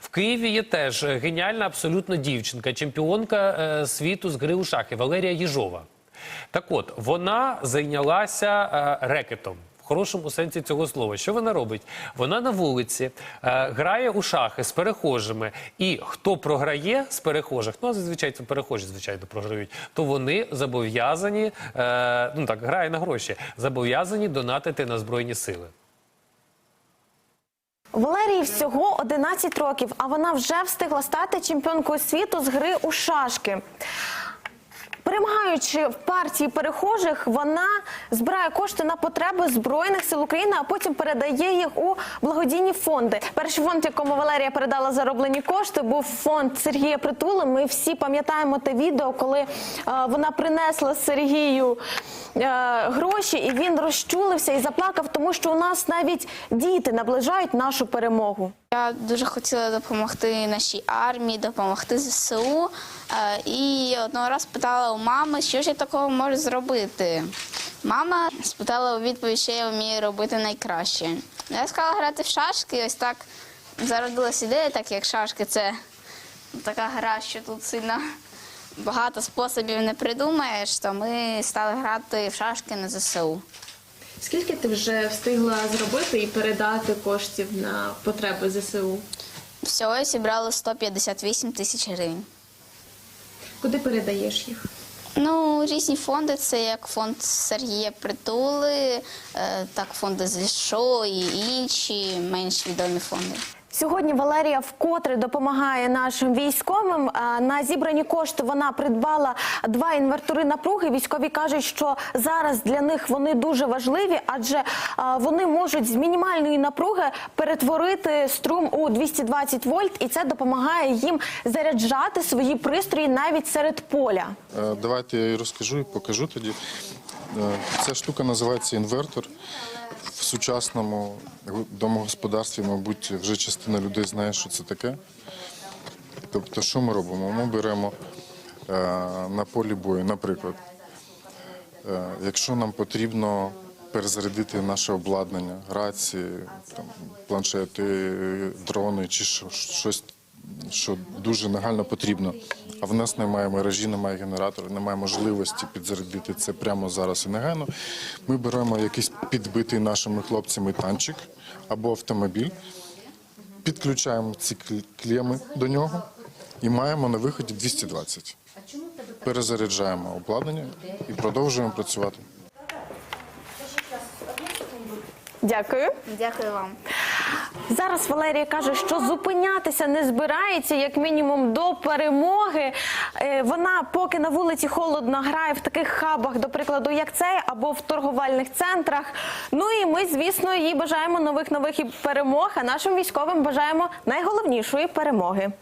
В Києві є теж е, геніальна абсолютно дівчинка, чемпіонка е, світу з гри у шахи Валерія Єжова. Так от, вона зайнялася е, рекетом. В хорошому сенсі цього слова. Що вона робить? Вона на вулиці е, грає у шахи з перехожими, і хто програє з перехожих, ну зазвичай це перехожі, звичайно, програють, то вони зобов'язані, е, ну так, грає на гроші, зобов'язані донатити на збройні сили. Валерії всього 11 років, а вона вже встигла стати чемпіонкою світу з гри у шашки. Перемагаючи в партії перехожих, вона збирає кошти на потреби збройних сил України, а потім передає їх у благодійні фонди. Перший фонд, якому Валерія передала зароблені кошти, був фонд Сергія Притули. Ми всі пам'ятаємо те відео, коли е, вона принесла Сергію е, гроші, і він розчулився і заплакав, тому що у нас навіть діти наближають нашу перемогу. Я дуже хотіла допомогти нашій армії, допомогти ЗСУ. Е, І одного разу питала у мами, що ж я такого можу зробити. Мама спитала у відповідь, що я вмію робити найкраще. Я сказала грати в шашки, ось так зародилась ідея, так як шашки це така гра, що тут сильно багато способів не придумаєш, то ми стали грати в шашки на ЗСУ. Скільки ти вже встигла зробити і передати коштів на потреби ЗСУ? Всього я зібрала 158 тисяч гривень. Куди передаєш їх? Ну, різні фонди, це як фонд Сергія Притули, е, так фонди ЗШО і інші менш відомі фонди. Сьогодні Валерія вкотре допомагає нашим військовим. На зібрані кошти вона придбала два інвертори напруги. Військові кажуть, що зараз для них вони дуже важливі, адже вони можуть з мінімальної напруги перетворити струм у 220 вольт, і це допомагає їм заряджати свої пристрої навіть серед поля. Е, Давайте я розкажу і покажу тоді. Е, Ця штука називається інвертор. В сучасному домогосподарстві, мабуть, вже частина людей знає, що це таке. Тобто, що ми робимо? Ми беремо е, на полі бою, наприклад, е, якщо нам потрібно перезарядити наше обладнання, рації, планшети, дрони чи щось, що дуже нагально потрібно, а в нас немає мережі, немає генератора, немає можливості підзарядити це прямо зараз і негайно. Ми беремо якийсь підбитий нашими хлопцями танчик або автомобіль, підключаємо ці клеми до нього і маємо на виході 220. Перезаряджаємо обладнання і продовжуємо працювати. Дякую. Дякую вам. Зараз Валерія каже, що зупинятися не збирається, як мінімум, до перемоги. Е, Вона, поки на вулиці холодно, грає в таких хабах, до прикладу, як цей, або в торговельних центрах. Ну і ми, звісно, їй бажаємо нових нових і перемог. А нашим військовим бажаємо найголовнішої перемоги.